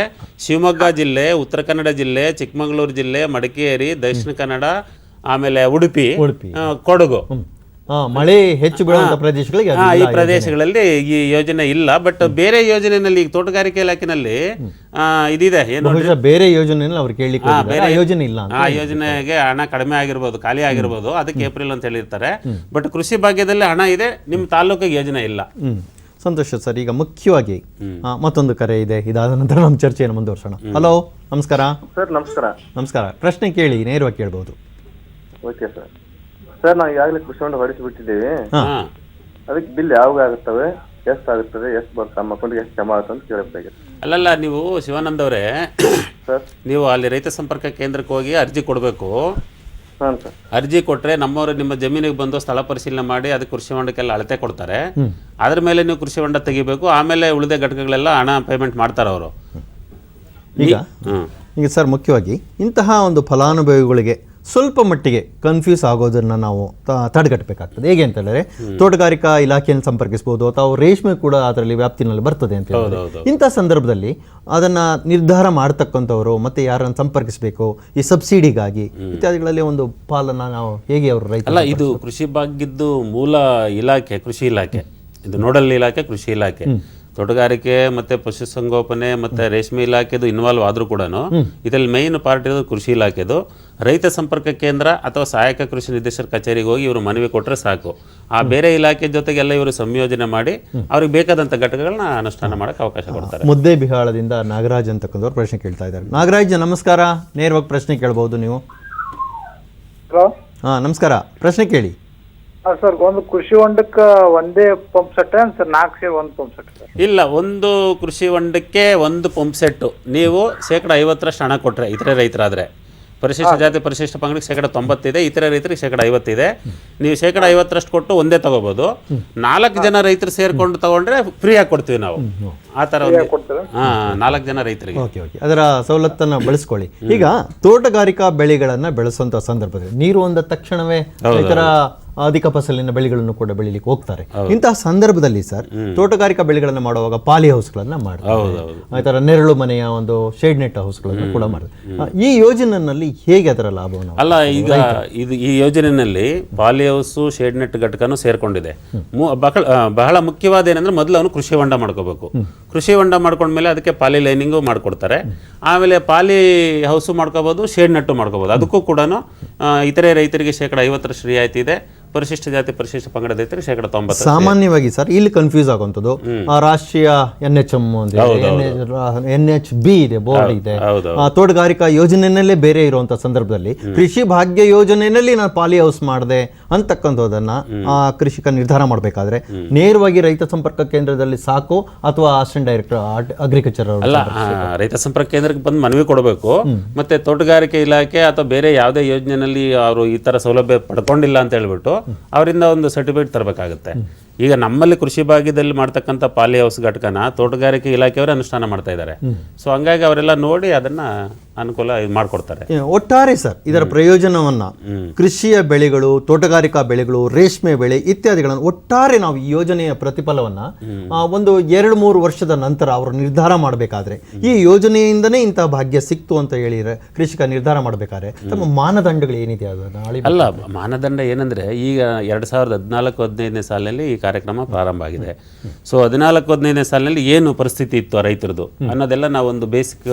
ಶಿವಮೊಗ್ಗ ಜಿಲ್ಲೆ ಉತ್ತರ ಕನ್ನಡ ಜಿಲ್ಲೆ ಚಿಕ್ಕಮಗಳೂರು ಜಿಲ್ಲೆ ಮಡಿಕೇರಿ ದಕ್ಷಿಣ ಕನ್ನಡ ಆಮೇಲೆ ಉಡುಪಿ ಉಡುಪಿ. ಕೊಡಗು. ಮಳೆ ಹೆಚ್ಚು ಬೀಳುವಂತ ಪ್ರದೇಶಗಳಿಗೆ ಅದು ಈ ಪ್ರದೇಶಗಳಲ್ಲಿ ಈ ಯೋಜನೆ ಇಲ್ಲ ಬಟ್ ಬೇರೆ ಯೋಜನೆಯಲ್ಲಿ ಈಗ ತೋಟಗಾರಿಕೆ ಇಲಾಖೆನಲ್ಲಿ ಇದಿದೆ ಏನು ಬೇರೆ ಯೋಜನೆಯಲ್ಲಿ ಅವ್ರು ಕೇಳಲಿಕ್ಕೆ ಬೇರೆ. ಯೋಜನೆ ಇಲ್ಲ ಆ ಯೋಜನೆಗೆ ಹಣ ಕಡಿಮೆ ಆಗಿರ್ಬೋದು ಖಾಲಿ ಆಗಿರ್ಬೋದು ಅದಕ್ಕೆ ಏಪ್ರಿಲ್ ಅಂತ ಹೇಳಿರ್ತಾರೆ. ಬಟ್ ಕೃಷಿ ಭಾಗ್ಯದಲ್ಲಿ ಹಣ ಇದೆ ನಿಮ್ಮ ತಾಲೂಕಿಗೆ ಯೋಜನೆ ಇಲ್ಲ. ಹ್ಮ್. ಸಂತೋಷ ಸರ್ ಈಗ ಮುಖ್ಯವಾಗಿ ಮತ್ತೊಂದು ಕರೆ ಇದೆ. ಇದಾದ ನಂತರ ನಮ್ಮ ಚರ್ಚೆಯನ್ನು ಮುಂದುವರ್ಸೋಣ. ಹಲೋ ನಮಸ್ಕಾರ. ಸರ್ ನಮಸ್ಕಾರ. ನಮಸ್ಕಾರ. ಪ್ರಶ್ನೆ ಕೇಳಿ ನೇರವಾಗಿ ಕೇಳ್ಬೋದು. ಓಕೆ ಸರ್ ಸರ್ ನಾವು ಈಗಾಗಲೇ ಕೃಷಿ ಹೊಂಡ ಹೊಡಿಸಿಬಿಟ್ಟಿದ್ದೀವಿ ಹಾ. ಹಾ. ಅದಕ್ಕೆ ಬಿಲ್ ಯಾವಾಗ ಆಗುತ್ತವೆ? ಎಷ್ಟು ಆಗುತ್ತದೆ? ಎಷ್ಟು ಬರುತ್ತೆ ನಮ್ಮ ಅಕೌಂಟ್ಗೆ ಎಷ್ಟು ಜಮಾ ಆಗುತ್ತೆ ಅಂತ ಕೇಳಬೇಕಾಗಿತ್ತು ಅಲ್ಲಲ್ಲ ನೀವು ಶಿವಾನಂದ್ ಅವರೇ ಸರ್ ನೀವು ಅಲ್ಲಿ ರೈತ ಸಂಪರ್ಕ ಕೇಂದ್ರಕ್ಕೆ ಹೋಗಿ ಅರ್ಜಿ ಕೊಡಬೇಕು. ಹಾಂ ಸರ್ ಅರ್ಜಿ ಕೊಟ್ಟರೆ ನಮ್ಮವರು ನಿಮ್ಮ ಜಮೀನಿಗೆ ಬಂದು ಸ್ಥಳ ಪರಿಶೀಲನೆ ಮಾಡಿ ಅದು ಕೃಷಿ ಹೊಂಡಕ್ಕೆಲ್ಲ ಅಳತೆ ಕೊಡ್ತಾರೆ. ಅದ್ರ ಮೇಲೆ ನೀವು ಕೃಷಿ ಹೊಂಡ ತೆಗಿಬೇಕು. ಆಮೇಲೆ ಉಳಿದ ಘಟಕಗಳೆಲ್ಲ ಹಣ ಪೇಮೆಂಟ್ ಮಾಡ್ತಾರೆ ಅವರು. ಈಗ? ಹ್ಮ್. ಈಗ ಸರ್ ಮುಖ್ಯವಾಗಿ ಇಂತಹ ಒಂದು ಫಲಾನುಭವಿಗಳಿಗೆ ಸ್ವಲ್ಪ ಮಟ್ಟಿಗೆ ಕನ್ಫ್ಯೂಸ್ ಆಗೋದನ್ನು ನಾವು ತಡೆಗಟ್ಟಬೇಕಾಗ್ತದೆ. ಹೇಗೆ ಅಂತ ಹೇಳಿದ್ರೆ ತೋಟಗಾರಿಕಾ ಇಲಾಖೆಯನ್ನು ಸಂಪರ್ಕಿಸಬಹುದು ಅಥವಾ ರೇಷ್ಮೆ ಕೂಡ ಅದರಲ್ಲಿ ವ್ಯಾಪ್ತಿನಲ್ಲಿ ಬರ್ತದೆ ಅಂತ ಹೇಳಿದ್ರೆ ಇಂಥ ಸಂದರ್ಭದಲ್ಲಿ ಅದನ್ನ ನಿರ್ಧಾರ ಮಾಡ್ತಕ್ಕಂಥವ್ರು ಮತ್ತೆ ಯಾರನ್ನು ಸಂಪರ್ಕಿಸಬೇಕು ಈ ಸಬ್ಸಿಡಿಗಾಗಿ ಇತ್ಯಾದಿಗಳಲ್ಲಿ ಒಂದು ಪಾಲನ್ನು ನಾವು ಹೇಗೆ ಅವರು ರೈತ ಅಲ್ಲ ಇದು ಕೃಷಿ ಭಾಗ್ಯದ್ದು ಮೂಲ ಇಲಾಖೆ ಕೃಷಿ ಇಲಾಖೆ. ಇದು ನೋಡಲ್ ಇಲಾಖೆ ಕೃಷಿ ಇಲಾಖೆ. ತೋಟಗಾರಿಕೆ ಮತ್ತು ಪಶುಸಂಗೋಪನೆ ಮತ್ತು ರೇಷ್ಮೆ ಇಲಾಖೆದು ಇನ್ವಾಲ್ವ್ ಆದರೂ ಕೂಡ ಇದರಲ್ಲಿ ಮೇಯ್ನ್ ಪಾರ್ಟ್ ಇರೋದು ಕೃಷಿ ಇಲಾಖೆದು. ರೈತ ಸಂಪರ್ಕ ಕೇಂದ್ರ ಅಥವಾ ಸಹಾಯಕ ಕೃಷಿ ನಿರ್ದೇಶಕರ ಕಚೇರಿಗೆ ಹೋಗಿ ಇವರು ಮನವಿ ಕೊಟ್ಟರೆ ಸಾಕು. ಆ ಬೇರೆ ಇಲಾಖೆ ಜೊತೆಗೆಲ್ಲ ಇವರು ಸಂಯೋಜನೆ ಮಾಡಿ ಅವ್ರಿಗೆ ಬೇಕಾದಂಥ ಘಟಕಗಳನ್ನ ಅನುಷ್ಠಾನ ಮಾಡೋಕ್ಕೆ ಅವಕಾಶ ಕೊಡ್ತಾರೆ. ಮುದ್ದೆ ಬಿಹಾಳದಿಂದ ನಾಗರಾಜ್ ಅಂತಕ್ಕಂಥವ್ರು ಪ್ರಶ್ನೆ ಕೇಳ್ತಾ ಇದ್ದಾರೆ. ನಾಗರಾಜ್ ನಮಸ್ಕಾರ. ನೇರವಾಗಿ ಪ್ರಶ್ನೆ ಕೇಳ್ಬೋದು ನೀವು. ಹಾ ಹಾಂ ನಮಸ್ಕಾರ. ಪ್ರಶ್ನೆ ಕೇಳಿ. ಸರ್ ಒಂದು ಕೃಷಿ ಹೊಂಡಕ್ಕೆ ಒಂದೇ ಪಂಪ್ ಸೆಟ್ ಸರ್? ನಾಲ್ಕು ಸೇರಿ ಒಂದು ಪಂಪ್ ಸೆಟ್ ಸರ್? ಇಲ್ಲ ಒಂದು ಕೃಷಿ ಹೊಂಡಕ್ಕೆ ಒಂದು ಪಂಪ್ ಸೆಟ್ ನೀವು ಶೇಕಡ ಐವತ್ತರಷ್ಟು ಹಣ ಕೊಟ್ರೆ ಇತರೆ ರೈತರಾದ್ರೆ. ಪರಿಶಿಷ್ಟ ಜಾತಿ ಪರಿಶಿಷ್ಟ ಪಂಗಡಕ್ಕೆ ಶೇಕಡ ತೊಂಬತ್ತಿದೆ ಇತರೆ ರೈತರಿಗೆ ಶೇಕಡ ಐವತ್ತಿದೆ. ನೀವು ಶೇಕಡ ಐವತ್ತರಷ್ಟು ಕೊಟ್ಟು ಒಂದೇ ತಗೋಬೋದು. ನಾಲ್ಕು ಜನ ರೈತರು ಸೇರ್ಕೊಂಡು ತಗೊಂಡ್ರೆ ಫ್ರೀಯಾಗಿ ಕೊಡ್ತೀವಿ ನಾವು. ಆ ಥರ ಒಂದು ಹಾಂ ನಾಲ್ಕು ಜನ ರೈತರಿಗೆ. Okay okay. ಅದರ ಸವಲತ್ತನ್ನ ಬಳಸ್ಕೊಳ್ಳಿ. ಈಗ ತೋಟಗಾರಿಕಾ ಬೆಳೆಗಳನ್ನ ಬೆಳೆಸುವಂತ ಸಂದರ್ಭದಲ್ಲಿ ನೀರು ಒಂದ ತಕ್ಷಣವೇ ರೈತರ ಅಧಿಕ ಫಸಲಿನ ಬೆಳೆಗಳನ್ನು ಕೂಡ ಬೆಳಿಲಿಕ್ಕೆ ಹೋಗ್ತಾರೆ. ಇಂತಹ ಸಂದರ್ಭದಲ್ಲಿ ಸರ್ ತೋಟಗಾರಿಕಾ ಬೆಳೆಗಳನ್ನು ಮಾಡುವಾಗ ಪಾಲಿ ಹೌಸ್ಗಳನ್ನ ಮಾಡ್ತಾರೆ. ಈ ಥರ ನೆರಳು ಮನೆಯ ಒಂದು ಶೇಡ್ ನೆಟ್ ಹೌಸ್ಗಳನ್ನು ಕೂಡ ಮಾಡ್ತಾರೆ. ಈ ಯೋಜನೆಯಲ್ಲಿ ಹೇಗೆ ಅದರ ಲಾಭವನ್ನು ಅಲ್ಲ ಈಗ ಇದು ಈ ಯೋಜನೆಯಲ್ಲಿ ಪಾಲಿ ಹೌಸ್ ಶೇಡ್ ನೆಟ್ ಘಟಕನೂ ಸೇರ್ಕೊಂಡಿದೆ. ಬಹಳ ಮುಖ್ಯವಾದ ಏನಂದ್ರೆ ಮೊದಲು ಅವನು ಕೃಷಿ ಹೊಂಡ ಮಾಡ್ಕೋಬೇಕು. ಕೃಷಿ ಹೊಂಡ ಮಾಡ್ಕೊಂಡ್ಮೇಲೆ ಅದಕ್ಕೆ ಪಾಲಿ ಲೈನಿಂಗು ಮಾಡ್ಕೊಡ್ತಾರೆ. ಆಮೇಲೆ ಪಾಲಿ ಹೌಸು ಮಾಡ್ಕೋಬೋದು ಶೇಡ್ ನೆಟ್ಟು ಮಾಡ್ಕೋಬೋದು. ಅದಕ್ಕೂ ಕೂಡ ಇತರೆ ರೈತರಿಗೆ ಶೇಕಡ ಐವತ್ತರಷ್ಟು ರಿಯಾಯಿತಿ ಇದೆ. ಪರಿಶಿಷ್ಟ ಜಾತಿ ಪರಿಶಿಷ್ಟ ಪಂಗಡ ರೈತರಿಗೆ ಶೇಕಡ ತೊಂಬತ್ತು. ಸಾಮಾನ್ಯವಾಗಿ ಸರ್ ಇಲ್ಲಿ ಕನ್ಫ್ಯೂಸ್ ಆಗುವಂಥದ್ದು ಆ, ರಾಷ್ಟ್ರೀಯ N H M N H B ಇದೆ ಬೋರ್ಡ್ ಇದೆ. ಆ, ತೋಟಗಾರಿಕಾ ಯೋಜನೆಯಲ್ಲೇ ಬೇರೆ ಇರುವಂತ ಸಂದರ್ಭದಲ್ಲಿ ಕೃಷಿ ಭಾಗ್ಯ ಯೋಜನೆಯಲ್ಲಿ ನಾನು ಪಾಲಿ ಹೌಸ್ ಮಾಡಿದೆ ಅಂತಕ್ಕಂಥದ್ದನ್ನ ಆ ಕೃಷಿಕ ನಿರ್ಧಾರ ಮಾಡಬೇಕಾದ್ರೆ ನೇರವಾಗಿ ರೈತ ಸಂಪರ್ಕ ಕೇಂದ್ರದಲ್ಲಿ ಸಾಕು ಅಥವಾ ಅಸಿಸ್ಟೆಂಟ್ ಡೈರೆಕ್ಟರ್ ಅಗ್ರಿಕಲ್ಚರ್ ಅಲ್ಲ ರೈತ ಸಂಪರ್ಕ ಕೇಂದ್ರಕ್ಕೆ ಬಂದು ಮನವಿ ಕೊಡಬೇಕು. ಮತ್ತೆ ತೋಟಗಾರಿಕೆ ಇಲಾಖೆ ಅಥವಾ ಬೇರೆ ಯಾವುದೇ ಯೋಜನೆಯಲ್ಲಿ ಅವರು ಈ ಥರ ಸೌಲಭ್ಯ ಪಡ್ಕೊಂಡಿಲ್ಲ ಅಂತ ಹೇಳ್ಬಿಟ್ಟು ಅವರಿಂದ ಒಂದು ಸರ್ಟಿಫಿಕೇಟ್ ತರಬೇಕಾಗುತ್ತೆ. ಈಗ ನಮ್ಮಲ್ಲಿ ಕೃಷಿ ಭಾಗ್ಯದಲ್ಲಿ ಮಾಡ್ತಕ್ಕಂಥ ಪಾಲಿ ಹೌಸ್ ಘಟಕನ ತೋಟಗಾರಿಕೆ ಇಲಾಖೆಯವರೇ ಅನುಷ್ಠಾನ ಮಾಡ್ತಾ ಇದ್ದಾರೆ. ಸೊ ಹಂಗಾಗಿ ಅವರೆಲ್ಲ ನೋಡಿ ಅದನ್ನ ಅನುಕೂಲ ಮಾಡಿಕೊಡ್ತಾರೆ. ಒಟ್ಟಾರೆ ಸರ್ ಇದರ ಪ್ರಯೋಜನವನ್ನ ಕೃಷಿಯ ಬೆಳೆಗಳು ತೋಟಗಾರಿಕಾ ಬೆಳೆಗಳು ರೇಷ್ಮೆ ಬೆಳೆ ಇತ್ಯಾದಿಗಳನ್ನು ಒಟ್ಟಾರೆ ನಾವು ಈ ಯೋಜನೆಯ ಪ್ರತಿಫಲವನ್ನ ಒಂದು ಎರಡು ಮೂರು ವರ್ಷದ ನಂತರ ಅವರು ನಿರ್ಧಾರ ಮಾಡಬೇಕಾದ್ರೆ ಈ ಯೋಜನೆಯಿಂದನೇ ಇಂತಹ ಭಾಗ್ಯ ಸಿಕ್ತು ಅಂತ ಹೇಳಿ ಕೃಷಿಕ ನಿರ್ಧಾರ ಮಾಡಬೇಕಾದ್ರೆ ತಮ್ಮ ಮಾನದಂಡಗಳು ಏನಿದೆ ಅಲ್ಲ ಮಾನದಂಡ ಏನಂದ್ರೆ ಈಗ ಎರಡ್ ಸಾವಿರದ ಹದಿನಾಲ್ಕು ಹದಿನೈದನೇ ಸಾಲಿನಲ್ಲಿ ಈ ಕಾರ್ಯಕ್ರಮ ಪ್ರಾರಂಭ ಆಗಿದೆ. ಸೊ ಹದಿನಾಲ್ಕು ಹದಿನೈದನೇ ಸಾಲಿನಲ್ಲಿ ಏನು ಪರಿಸ್ಥಿತಿ ಇತ್ತು ರೈತರದು ಅನ್ನೋದೆಲ್ಲ ನಾವು ಒಂದು ಬೇಸಿಕ್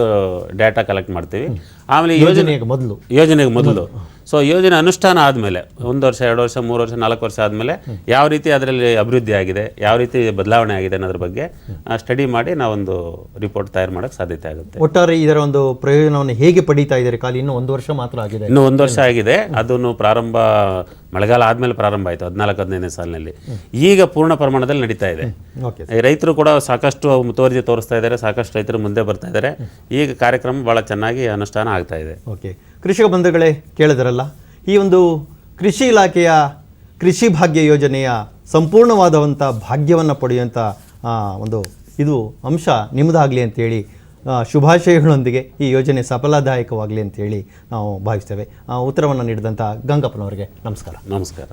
ಡೇಟಾ ಕಲೆಕ್ಟ್ ಮಾಡ್ತೀವಿ. ಆಮೇಲೆ ಯೋಜನೆಗೆ ಮೊದಲು. ಯೋಜನೆಗೆ ಮೊದಲು. ಸೊ ಯೋಜನೆ ಅನುಷ್ಠಾನ ಆದಮೇಲೆ ಒಂದು ವರ್ಷ ಎರಡು ವರ್ಷ ಮೂರು ವರ್ಷ ನಾಲ್ಕು ವರ್ಷ ಆದಮೇಲೆ ಯಾವ ರೀತಿ ಅದರಲ್ಲಿ ಅಭಿವೃದ್ಧಿ ಆಗಿದೆ ಯಾವ ರೀತಿ ಬದಲಾವಣೆ ಆಗಿದೆ ಅನ್ನೋದ್ರ ಬಗ್ಗೆ ಸ್ಟಡಿ ಮಾಡಿ ನಾವೊಂದು ರಿಪೋರ್ಟ್ ತಯಾರು ಮಾಡೋಕ್ಕೆ ಸಾಧ್ಯತೆ ಆಗುತ್ತೆ. ಒಟ್ಟಾರೆ ಇದರ ಒಂದು ಪ್ರಯೋಜನವನ್ನು ಹೇಗೆ ಪಡೀತಾ ಇದ್ದಾರೆ? ಖಾಲಿ ಇನ್ನೂ ಒಂದು ವರ್ಷ ಮಾತ್ರ ಆಗಿದೆ. ಇನ್ನೂ ಒಂದು ವರ್ಷ ಆಗಿದೆ. ಅದನ್ನು ಪ್ರಾರಂಭ ಮಳೆಗಾಲ ಆದಮೇಲೆ ಪ್ರಾರಂಭ ಆಯಿತು ಹದಿನಾಲ್ಕು ಹದಿನೈದನೇ ಸಾಲಿನಲ್ಲಿ. ಈಗ ಪೂರ್ಣ ಪ್ರಮಾಣದಲ್ಲಿ ನಡೀತಾ ಇದೆ. ರೈತರು ಕೂಡ ಸಾಕಷ್ಟು ಮುತುವರ್ಜಿ ತೋರಿಸ್ತಾ ಇದ್ದಾರೆ ಸಾಕಷ್ಟು ರೈತರು ಮುಂದೆ ಬರ್ತಾ ಇದ್ದಾರೆ. ಈಗ ಕಾರ್ಯಕ್ರಮ ಭಾಳ ಚೆನ್ನಾಗಿ ಅನುಷ್ಠಾನ ಆಗ್ತಾ ಇದೆ. ಓಕೆ ಕೃಷಿಕ ಬಂಧುಗಳೇ ಕೇಳಿದ್ರಲ್ಲ, ಈ ಒಂದು ಕೃಷಿ ಇಲಾಖೆಯ ಕೃಷಿ ಭಾಗ್ಯ ಯೋಜನೆಯ ಸಂಪೂರ್ಣವಾದವಂಥ ಭಾಗ್ಯವನ್ನು ಪಡೆಯುವಂಥ ಒಂದು ಇದು ಅಂಶ ನಿಮ್ಮದಾಗಲಿ ಅಂತೇಳಿ ಶುಭಾಶಯಗಳೊಂದಿಗೆ ಈ ಯೋಜನೆ ಸಫಲದಾಯಕವಾಗಲಿ ಅಂತೇಳಿ ನಾವು ಭಾವಿಸ್ತೇವೆ. ಉತ್ತರವನ್ನು ನೀಡಿದಂಥ ಗಂಗಪ್ಪನವರಿಗೆ ನಮಸ್ಕಾರ. ನಮಸ್ಕಾರ.